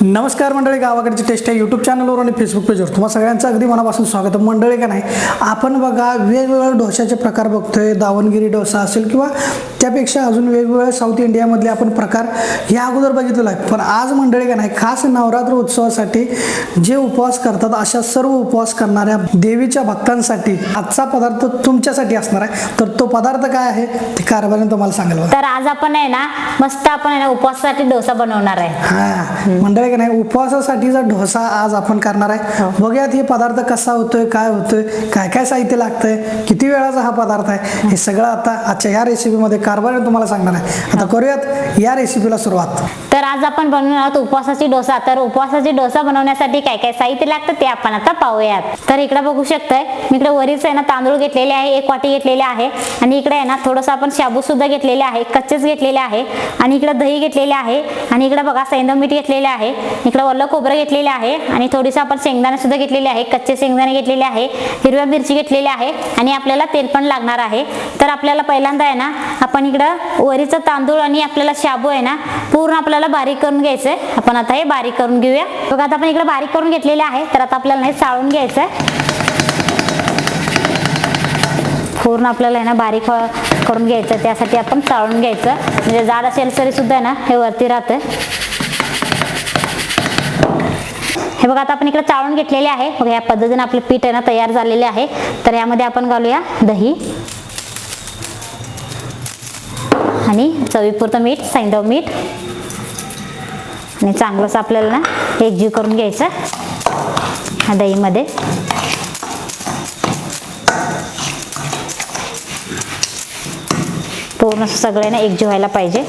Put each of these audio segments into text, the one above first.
नमस्कार मंडळी गावाकडची टेस्ट आहे यूट्यूब चॅनलवर आणि फेसबुक पेजवर तुम्हा सगळ्यांचं अगदी मनापासून स्वागत आहे. मंडळी का नाही आपण बघा वेगवेगळ्या डोश्याचे प्रकार बघतोय. दावणगिरी डोसा असेल किंवा त्यापेक्षा अजून वेगवेगळ्या साऊथ इंडियामधले आपण प्रकार या अगोदर बघितलेला आहे. पण आज मंडळी का नाही खास नवरात्र उत्सवासाठी जे उपवास करतात अशा सर्व उपवास करणाऱ्या देवीच्या भक्तांसाठी आजचा पदार्थ तुमच्यासाठी असणार आहे. तर तो पदार्थ काय आहे ते कारभारीने तुम्हाला सांगाल बघा. तर आज आपण आहे ना मस्त आपण आहे ना उपवासासाठी डोसा बनवणार आहे. हा. मंडळी का नाही? उपवासासाठीचा डोसा आज आपण करणार आहे बघूयात हे पदार्थ कसा होतोय काय होतोय काय काय साहित्य लागतंय किती वेळाचा हा पदार्थ आहे हे सगळं आता आजच्या ह्या रेसिपीमध्ये कारभार तुम्हाला सांगणार आहे. आता करूयात या रेसिपीला सुरुवात. तर आज आपण बनवणार आहोत उपवासाची डोसा. तर उपवासाची डोसा बनवण्यासाठी काय काय साहित्य लागतं ते आपण आता पाहूयात. तर इकडे बघू शकताय मी इकडे वरीच आहे ना तांदूळ घेतलेले आहे एक वाटी घेतलेले आहे आणि इकडे आहे ना थोडंसं आपण शाबू सुद्धा घेतलेले आहे कच्चेच घेतलेले आहे आणि इकडे दही घेतलेले आहे आणि इकडे बघा सैंदव मीठ घेतलेले आहे इकडे ओलं खोबरं घेतलेलं आहे आणि थोडीसं आपण शेंगदाणे सुद्धा घेतलेले आहे कच्चे शेंगदाणे घेतलेले आहे हिरव्या मिरची घेतलेली आहे आणि आपल्याला तेल पण लागणार आहे. तर आपल्याला पहिल्यांदा आहे ना आपण इकडं वरीचं तांदूळ आणि आपल्याला शाबू आहे ना पूर्ण आपल्याला बारीक करून घ्यायचं आहे आपण आता हे बारीक करून घेऊया. बघा आता आपण इकडे बारीक करून घेतलेले आहे तर आता आपल्याला हे चाळून घ्यायचं आहे पूर्ण आपल्याला आहे ना बारीक करून घ्यायचं त्यासाठी आपण चाळून घ्यायचं म्हणजे जाड असेल तरी सुद्धा आहे ना हे वरती राहतं हे बघा आता आपण इकडे चाळून घेतलेले आहे. बघा या पद्धतीने आपलं पीठ आहे ना तयार झालेले आहे. तर यामध्ये आपण घालूया दही. आणि चवीपुरतं मीठ सैंदव मीठ. आणि चांगलंच आपल्याला ना एकजीव करून घ्यायचं ह्या दहीमध्ये. पूर्ण सगळ्यांना एकजीव व्हायला पाहिजे.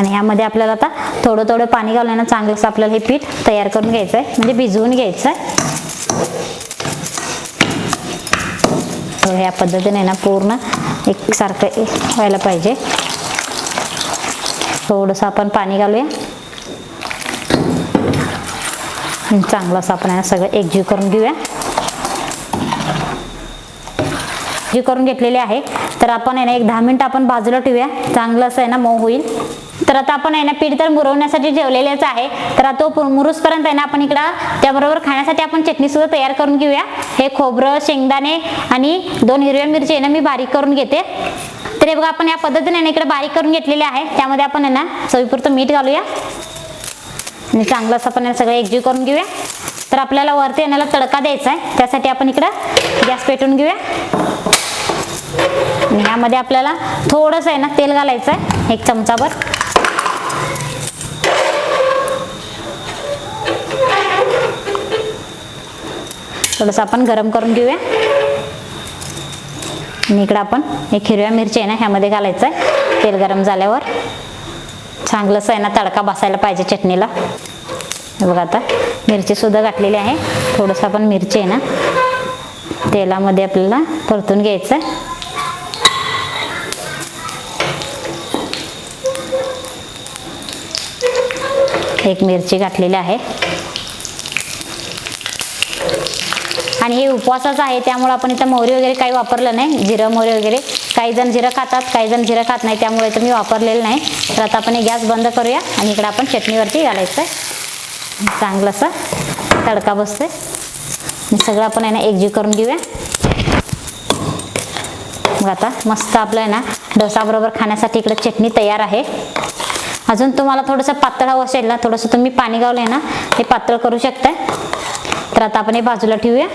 आणि यामध्ये आपल्याला आता थोडं थोडं पाणी घालून चांगलंच आपल्याला हे पीठ तयार करून घ्यायचं आहे म्हणजे भिजवून घ्यायचं आहे या पद्धतीने ना पूर्ण एकसारखं व्हायला पाहिजे. थोडंसं आपण पाणी घालूया. चांगलं असं आपण ना सगळं एकजीव करून घेऊया. जी करून घेतलेली आहे. तर आपण आहे ना एक दहा मिनटं आपण बाजूला ठेवूया. चांगलं असं आहे ना मऊ होईल. तर आता आपण आहे ना पीठ तर मुरवण्यासाठी ठेवलेलेच आहे. तर आता तो मुरूसपर्यंत आहे ना आपण इकडं त्याबरोबर खाण्यासाठी आपण चटणी सुद्धा तयार करून घेऊया. हे खोबरं शेंगदाणे आणि दोन हिरव्या मिरची आहे ना मी बारीक करून घेते. तर हे बघा आपण या पद्धतीने ना इकडे बारीक करून घेतलेले आहे. त्यामध्ये आपण आहे ना चवीपुरतं मीठ घालूया. आणि चांगलं असं आपण सगळं एकजीव करून घेऊया. तर आपल्याला वरती येण्याला तडका द्यायचा आहे त्यासाठी आपण इकडं गॅस पेटून घेऊया. आणि यामध्ये आपल्याला थोडंसं आहे ना तेल घालायचं आहे एक चमचाभर. थोडंसं आपण गरम करून घेऊया. आणि इकडं आपण एक हिरव्या मिरची आहे ना ह्यामध्ये घालायचं आहे तेल गरम झाल्यावर चांगलंसं आहे ना तडका बसायला पाहिजे चटणीला. बघा आता मिरचीसुद्धा घातलेली आहे. थोडंसं आपण मिरची आहे ना तेलामध्ये आपल्याला परतून घ्यायचं आहे एक मिरची घातलेली आहे. आणि हे उपवासाचं आहे त्यामुळे आपण इथं मोहरी वगैरे काही वापरलं नाही. जिरं मोहरी वगैरे. काही जण जिरं खातात काही जण जिरं खात नाही त्यामुळे तर मी वापरलेलं नाही. तर आता आपण हे गॅस बंद करूया आणि इकडं आपण चटणीवरती घालायचं आहे चांगलंसं तडका बसतोय. सगळं आपण आहे ना एकजीव करून घेऊया. मग आता मस्त आपलं आहे ना डोसाबरोबर खाण्यासाठी इकडे चटणी तयार आहे. अजून तुम्हाला थोडंसं पातळ हवं असेल ना थोडंसं तुम्ही पाणी गावलं आहे ना हे पातळ करू शकताय. तर आता आपण हे बाजूला ठेवूया.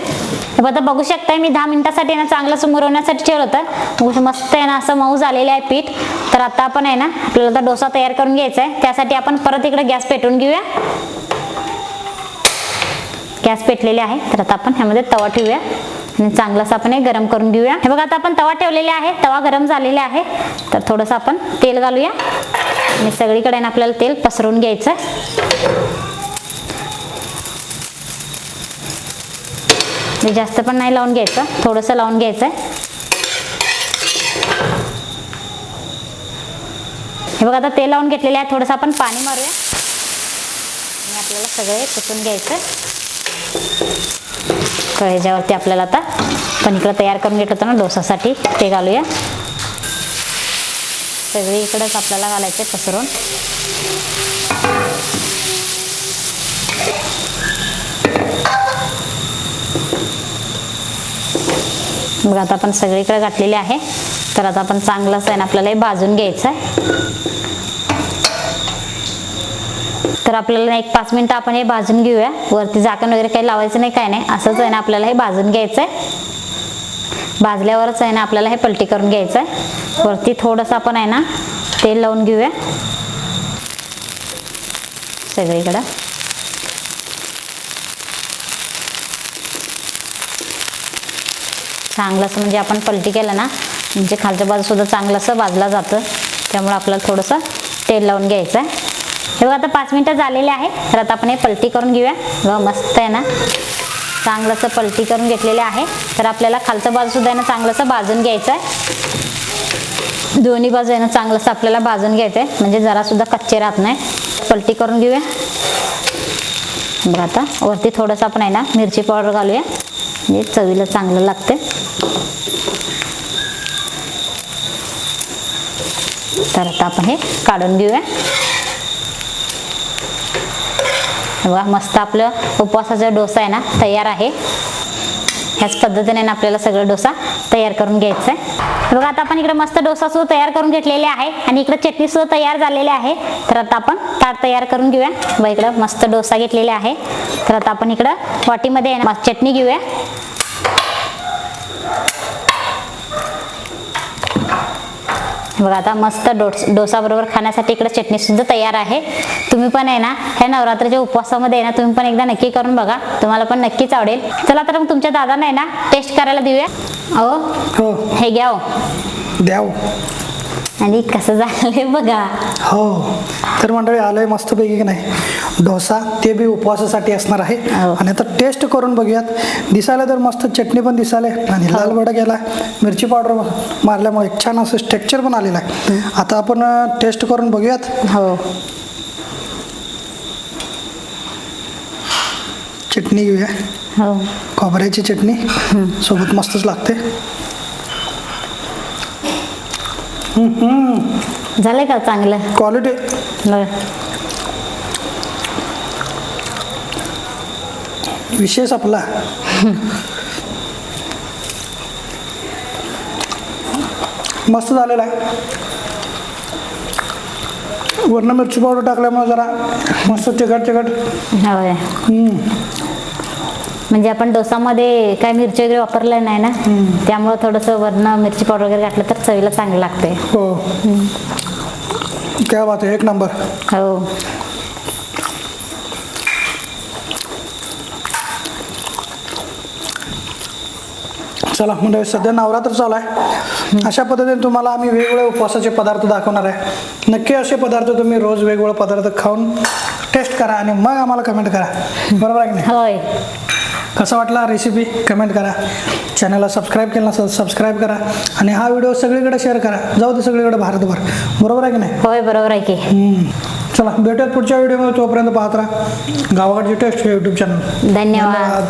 आता बघू शकताय मी दहा मिनिटासाठी ना चांगलं सुमरवण्यासाठी ठेवलं होतं. मस्त आहे ना असं मऊ झालेलं आहे पीठ. तर आता आपण आहे ना आपल्याला आता डोसा तयार करून घ्यायचा आहे. त्यासाठी आपण परत इकडे गॅस पेटवून घेऊया. गॅस पेटलेले आहे. तर आता आपण ह्यामध्ये तवा ठेवूया. आणि चांगलं आपण हे गरम करून घेऊया. हे बघा आता आपण तवा ठेवलेले आहे. तवा गरम झालेला आहे. तर थोडंसं आपण तेल घालूया. आणि सगळीकडे ना आपल्याला तेल पसरवून घ्यायचं म्हणजे जास्त पण नाही लावून घ्यायचं. थोडंसं लावून घ्यायचं हे बघा आता तेल लावून घेतलेले आहे. थोडंसं आपण पाणी मारूया. आणि आपल्याला सगळे पुसून घ्यायचं कळेच्यावरती आपल्याला आता पण इकडं तयार करून घेत होतं ना डोसासाठी. ते घालूया. सगळी इकडंच आपल्याला घालायचं पसरून. बघा आता आपण सगळीकडे घातलेले आहे. तर आता आपण चांगलं आहे ना आपल्याला हे भाजून घ्यायचं आहे तर आपल्याला एक पाच मिनिटं आपण हे भाजून घेऊया. वरती झाकण वगैरे काही लावायचं नाही काय नाही. असंच आहे ना आपल्याला हे भाजून घ्यायचं आहे भाजल्यावरच आहे ना आपल्याला हे पलटी करून घ्यायचं आहे वरती थोडंसं आपण आहे ना तेल लावून घेऊया. सगळीकडं. चांगलं असं म्हणजे आपण पलटी केलं ना म्हणजे खालच्या बाजूसुद्धा चांगलं असं भाजलं जातं. त्यामुळे आपल्याला थोडंसं तेल लावून घ्यायचं आहे हे बघा आता पाच मिनटं झालेले आहे तर आता आपण हे पलटी करून घेऊया. बघा मस्त आहे ना. चांगलंसं पलटी करून घेतलेले आहे. तर आपल्याला खालचं बाजूसुद्धा आहे ना चांगलंसं भाजून घ्यायचं आहे दोन्ही बाजू आहे ना चांगलंसं आपल्याला भाजून घ्यायचं आहे म्हणजे जरासुद्धा कच्चे राहत नाही. पलटी करून घेऊया. बघा आता वरती थोडंसं आपण आहे ना मिरची पावडर घालूया. म्हणजे चवीला चांगलं लागते तर आता आपण हे काढून घेऊया. बघा मस्त आपलं उपवासाचा डोसा आहे ना तयार आहे. ह्याच पद्धतीने ना आपल्याला सगळं डोसा तयार करून घ्यायचा आहे. बघा आता आपण इकडे मस्त डोसा सुद्धा तयार करून घेतलेले आहे आणि इकडे चटणी सुद्धा तयार झालेली आहे. तर आता आपण ताट तयार करून घेऊया. बघा इकडं मस्त डोसा घेतलेला आहे. तर आता आपण इकडं वाटीमध्ये चटणी घेऊया. बघा आता मस्त डोस डोसा बरोबर खाण्यासाठी इकडे चटणी सुद्धा तयार आहे. तुम्ही पण आहे ना ह्या नवरात्रीच्या उपवासामध्ये आहे ना तुम्ही पण एकदा नक्की करून बघा. तुम्हाला पण नक्कीच आवडेल. चला तर मग तुमच्या दादांना आहे ना टेस्ट करायला देऊया. अहो हो. हे घ्या हो. द्याव आणि कसं झालंय बघा. हो तर मंडळी आलंय मस्तपैकी की नाही? डोसा ते बी उपवासासाठी असणार आहे. हो. आणि आता टेस्ट करून बघूयात. दिसायला तर मस्त चटणी पण दिसायला आणि लाल वडा गेला. मिरची पावडर मारल्यामुळे एक छान असं स्ट्रक्चर पण आलेलं आहे. आता आपण टेस्ट करून बघूयात. हो. चटणी घेऊया. हो. खोबऱ्याची चटणी. सोबत मस्तच लागते. झालंय का चांगलं? क्वालिटी विशेष आपला. मस्त झालेला आहे. वर्ण मिरची पावडर टाकल्यामुळे जरा मस्त चिकट चिकट. म्हणजे आपण डोसामध्ये काय मिरची वगैरे वापरलं नाही ना त्यामुळं थोडंसं वरण मिरची पावडर वगैरे घातलं तर चवीला चांगलं लागते हो. काय बात आहे एक नंबर. हो. चला म्हणजे सध्या नवरात्र चालू आहे. अशा पद्धतीने तुम्हाला आम्ही वेगवेगळे उपवासाचे पदार्थ दाखवणार आहे. नक्की असे पदार्थ तुम्ही रोज वेगवेगळे पदार्थ खाऊन टेस्ट करा आणि मग आम्हाला कमेंट करा. बरोबर आहे की नाही? होय. कसं वाटला रेसिपी कमेंट करा. चॅनलला सबस्क्राईब केलं नसेल सबस्क्राईब करा. आणि हा व्हिडिओ सगळीकडे शेअर करा. जाऊ दे सगळीकडे भारतभर. बरोबर आहे की नाही? होय बरोबर आहे की. हम्म. चला भेटूयात पुढच्या व्हिडिओमध्ये तोपर्यंत पाहत राहा. गावाकडची टेस्ट यूट्यूब चॅनल धन्यवाद.